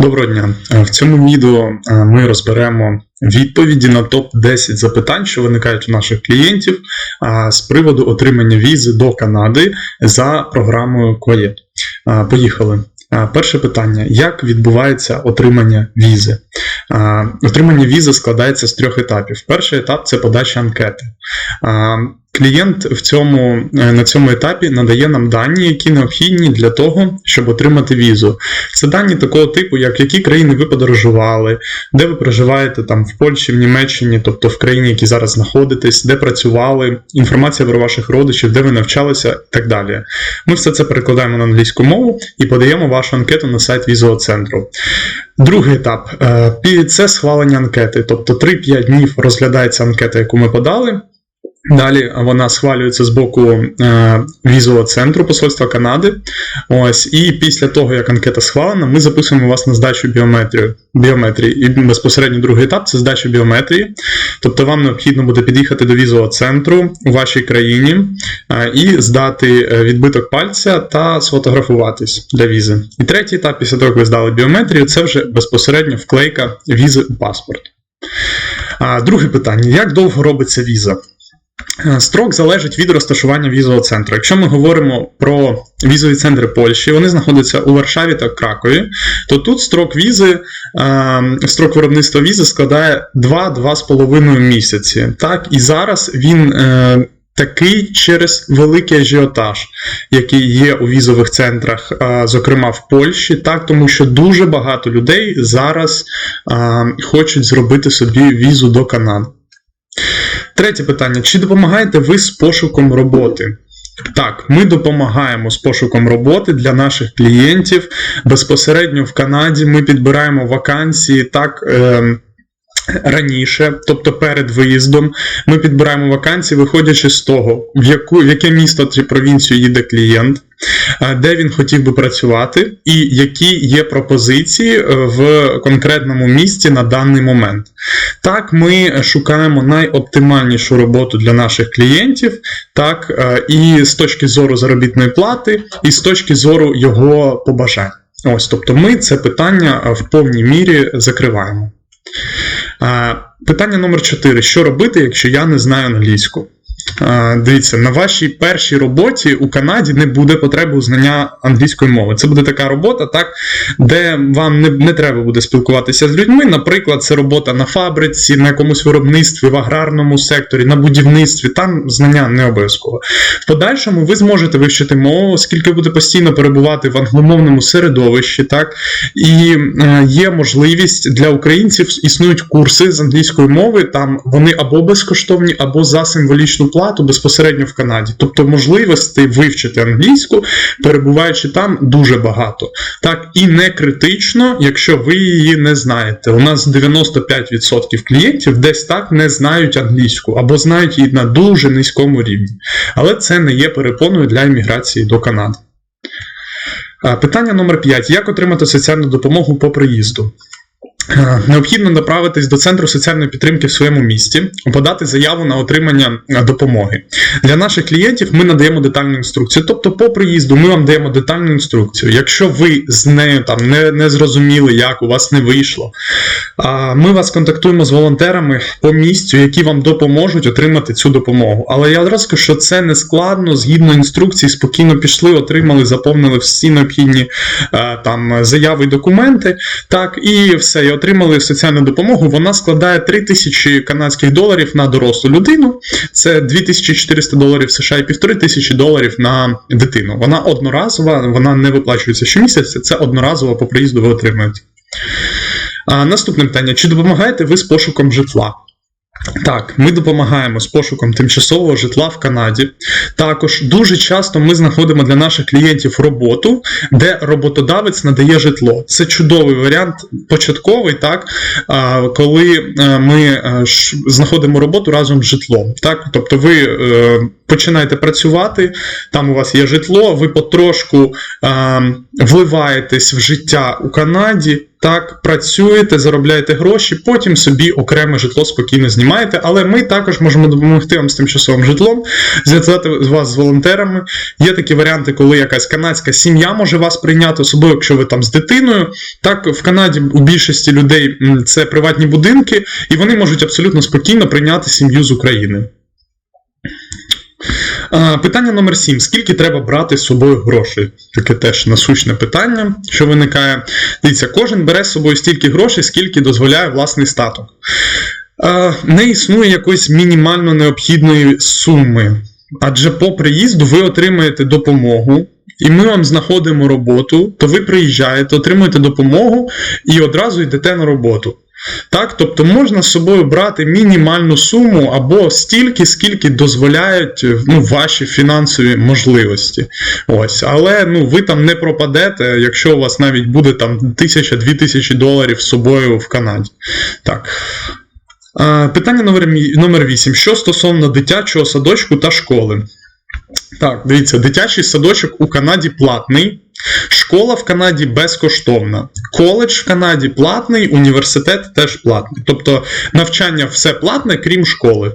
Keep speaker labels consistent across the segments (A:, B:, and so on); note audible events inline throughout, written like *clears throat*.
A: Доброго дня. Е, В цьому відео е, ми розберемо відповіді на топ-10 запитань, що виникають у наших клієнтів з приводу отримання візи до Канади за програмою Quiet. Е, Поїхали. Перше питання: як відбувається отримання візи? Отримання візи складається з трьох етапів. Перший етап це подача анкети. Клієнт в цьому, е, на цьому етапі надає нам дані, які необхідні для того, щоб отримати візу. Це дані такого типу, як які країни ви подорожували, де ви проживаєте там в Польщі, в Німеччині, тобто в країні, які зараз знаходитесь, де працювали, інформація про ваших родичів, де ви навчалися і так далі. Ми все це перекладаємо на англійську мову і подаємо вашу анкету на сайт візового центру. Другий етап е, це схвалення анкети, тобто 3-5 днів розглядається анкета, яку ми подали. Далі вона схвалюється з боку е, візового центру Посольства Канади. Ось, і після того, як анкета схвалена, ми записуємо вас на здачу біометрію, біометрії. І безпосередньо другий етап це здача біометрії. Тобто вам необхідно буде під'їхати до візового центру у вашій країні е, і здати е, відбиток пальця та сфотографуватись для візи. І третій етап, після того, як ви здали біометрію, це вже безпосередньо вклейка візи у паспорт. Друге питання: як довго робиться віза? Е, Строк залежить від розташування візового центру. Якщо ми говоримо про візові центри Польщі, вони знаходяться у Варшаві та Кракові, то тут строк візи, е, строк виробництва візи складає 2-2,5 місяці. Так, і зараз він. е, Такий через великий ажіотаж, який є у візових центрах, зокрема в Польщі, так тому що дуже багато людей зараз хочуть зробити собі візу до Канади. Третє питання: чи допомагаєте ви з пошуком роботи? Так, ми допомагаємо з пошуком роботи для наших клієнтів. Безпосередньо в Канаді ми підбираємо вакансії так. Е- Раніше, тобто перед виїздом, ми підбираємо вакансії, виходячи з того, в, яку, в яке місто чи провінцію їде клієнт, де він хотів би працювати, і які є пропозиції е, в конкретному місці на даний момент. Так, ми шукаємо найоптимальнішу роботу для наших клієнтів, так, е, і з точки зору заробітної плати, і з точки зору його побажань. Ось, тобто, ми це питання е, в повній мірі закриваємо. Питання номер 4. Що робити, якщо я не знаю англійську? Дивіться, на вашій першій роботі у Канаді не буде потреби у знання англійської мови. Це буде така робота, так, де вам не, не треба буде спілкуватися з людьми. Наприклад, це робота на фабриці, на якомусь виробництві, в аграрному секторі, на будівництві. Там знання не обов'язково. В подальшому ви зможете вивчити мову, оскільки буде постійно перебувати в англомовному середовищі, так і е, є можливість для українців існують курси з англійської мови. Там вони або безкоштовні, або за символічну плату безпосередньо в Канаді. Тобто можливостей вивчити англійську, перебуваючи там, дуже багато. Так і не критично, якщо ви її не знаєте. У нас 95% клієнтів десь так не знають англійську або знають її на дуже низькому рівні. Але це не є перепоною для імміграції до Канади. Питання номер 5. Як отримати соціальну допомогу по приїзду? *clears throat* Необхідно направитись до центру соціальної підтримки в своєму місті, подати заяву на отримання е, допомоги. Для наших клієнтів ми надаємо детальну інструкцію. Тобто, по приїзду ми вам даємо детальну інструкцію. Якщо ви з нею там не, не зрозуміли, як у вас не вийшло, ми вас контактуємо з волонтерами по місцю, які вам допоможуть отримати цю допомогу. Але я одразу скажу, що це не складно, згідно інструкції, спокійно пішли, отримали, заповнили всі необхідні е, там заяви і документи. Так, і все, отримали соціальну допомогу. Вона складає 3 тисячі канадських доларів на дорослу людину. Це 2400 доларів США і 1500 доларів на дитину. Вона одноразова, вона не виплачується щомісяця, це одноразово по приїзду ви отримуєте. А, наступне питання: чи допомагаєте ви з пошуком житла? Так, ми допомагаємо з пошуком тимчасового житла в Канаді. Також дуже часто ми знаходимо для наших клієнтів роботу, де роботодавець надає житло. Це чудовий варіант, початковий, так, коли е, ми е, знаходимо роботу разом з житлом. Так? Тобто ви е, починаєте працювати, там у вас є житло, ви потрошку е, вливаєтесь в життя у Канаді. Так, працюєте, заробляєте гроші, потім собі окреме житло спокійно знімаєте. Але ми також можемо допомогти вам з тимчасовим житлом, зв'язати вас з волонтерами. Є такі варіанти, коли якась канадська сім'я може вас прийняти, особливо якщо ви там з дитиною. Так, в Канаді у більшості людей це приватні будинки, і вони можуть абсолютно спокійно прийняти сім'ю з України. А, Питання номер 7. Скільки треба брати з собою грошей? Таке теж насущне питання, що виникає. Дивіться, кожен бере з собою стільки грошей, скільки дозволяє власний статок. Не існує якоїсь мінімально необхідної суми. Адже по приїзду ви отримаєте допомогу, і ми вам знаходимо роботу, то ви приїжджаєте, отримуєте допомогу і одразу йдете на роботу. Так, тобто можна з собою брати мінімальну суму або стільки, скільки дозволяють ну, ваші фінансові можливості. Ось, але ну, ви там не пропадете, якщо у вас навіть буде там тисяча-дві тисячі доларів з собою в Канаді. Так. Питання номер 8. Що стосовно дитячого садочку та школи? Так, дивіться, дитячий садочок у Канаді платний, школа в Канаді безкоштовна, коледж в Канаді платний, університет теж платний. Тобто навчання все платне, крім школи.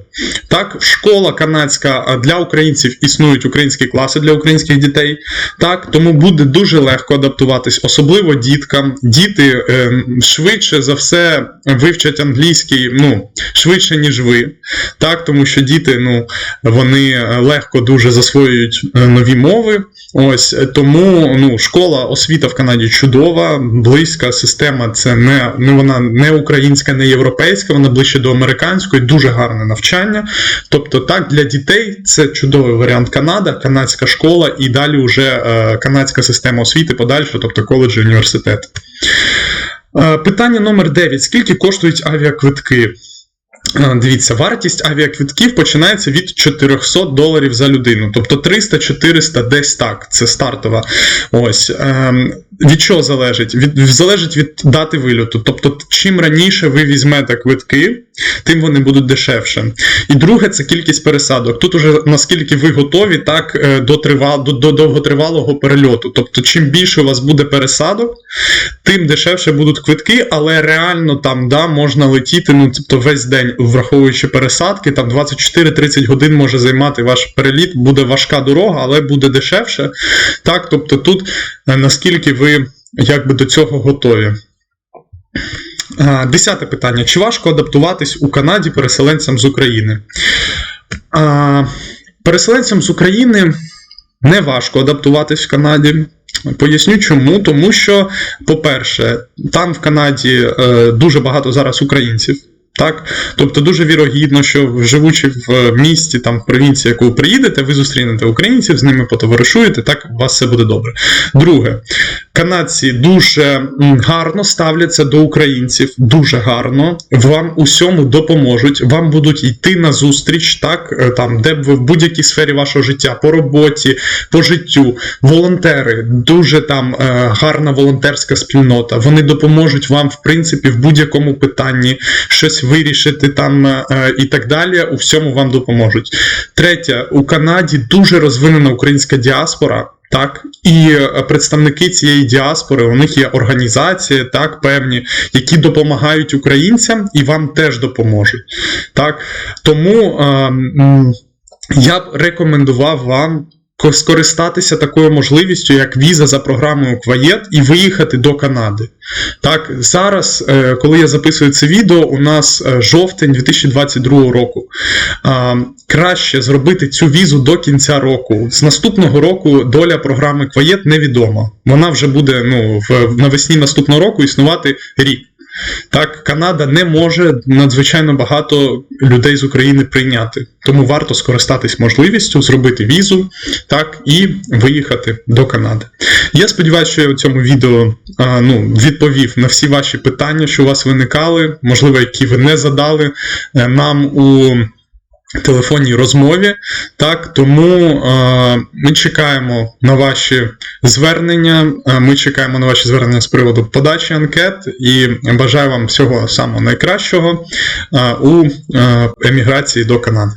A: Так, школа канадська для українців існують українські класи для українських дітей. Так, тому буде дуже легко адаптуватись, особливо діткам. Діти е, швидше за все вивчать англійський, ну, швидше, ніж ви. Так, тому що діти, ну, вони е, легко дуже засвоюють е, нові мови. Ось е, тому ну, школа, освіта в Канаді чудова, близька система. Це не, не вона не українська, не європейська, вона ближче до американської, дуже гарне навчання. Тобто, так, для дітей це чудовий варіант Канада, канадська школа і далі вже е, канадська система освіти подальше, тобто коледжі, університет. Е, питання номер 9. Скільки коштують авіаквитки? *clears throat* Дивіться, вартість авіаквитків починається від 400 доларів за людину, тобто 300-400 десь так. Це стартова. Ось ем, від чого залежить? Від залежить від дати вильоту. Тобто, чим раніше ви візьмете квитки, тим вони будуть дешевше. І друге, це кількість пересадок. Тут уже наскільки ви готові, так е, до трива, до, до довготривалого перельоту. Тобто, чим більше у вас буде пересадок, тим дешевше будуть квитки, але реально там да, можна летіти, ну тобто весь день, враховуючи пересадки, там 24-30 годин може займати ваш переліт, буде важка дорога, але буде дешевше. Так, тобто тут е, наскільки ви якби до цього готові. Десяте питання. Чи важко адаптуватись у Канаді переселенцям з України? Переселенцям з України не важко адаптуватись в Канаді. Поясню чому. Тому що, по-перше, там в Канаді е, дуже багато зараз українців. Так, тобто дуже вірогідно, що живучи в місті, там в провінції, яку ви приїдете, ви зустрінете українців, з ними потоваришуєте, так у вас все буде добре. Друге, канадці дуже гарно ставляться до українців, дуже гарно. Вам усьому допоможуть, вам будуть йти на зустріч, так е, там, де б ви в будь-якій сфері вашого життя, по роботі, по життю, волонтери, дуже там е, гарна волонтерська спільнота. Вони допоможуть вам, в принципі, в будь-якому питанні щось вирішити там е, і так далі. У всьому вам допоможуть. Третє, у Канаді дуже розвинена українська діаспора. Так, і е, представники цієї діаспори, у них є організації, так, певні, які допомагають українцям і вам теж допоможуть. Так, тому е, я б рекомендував вам скористатися такою можливістю, як віза за програмою Кваєт, і виїхати до Канади. Так, зараз, е, коли я записую це відео, у нас е, жовтень 2022 року. Краще зробити цю візу до кінця року. З наступного року доля програми Кваєт невідома. Вона вже буде ну, навесні наступного року існувати рік. Так, Канада не може надзвичайно багато людей з України прийняти. Тому варто скористатись можливістю зробити візу так, і виїхати до Канади. Я сподіваюся, що я у цьому відео а, ну, відповів на всі ваші питання, що у вас виникали, можливо, які ви не задали е, нам у телефонній розмові. Так, тому е, ми чекаємо на ваші звернення. е, Ми чекаємо на ваші звернення з приводу подачі анкет і бажаю вам всього самого найкращого е, у е, еміграції до Канади.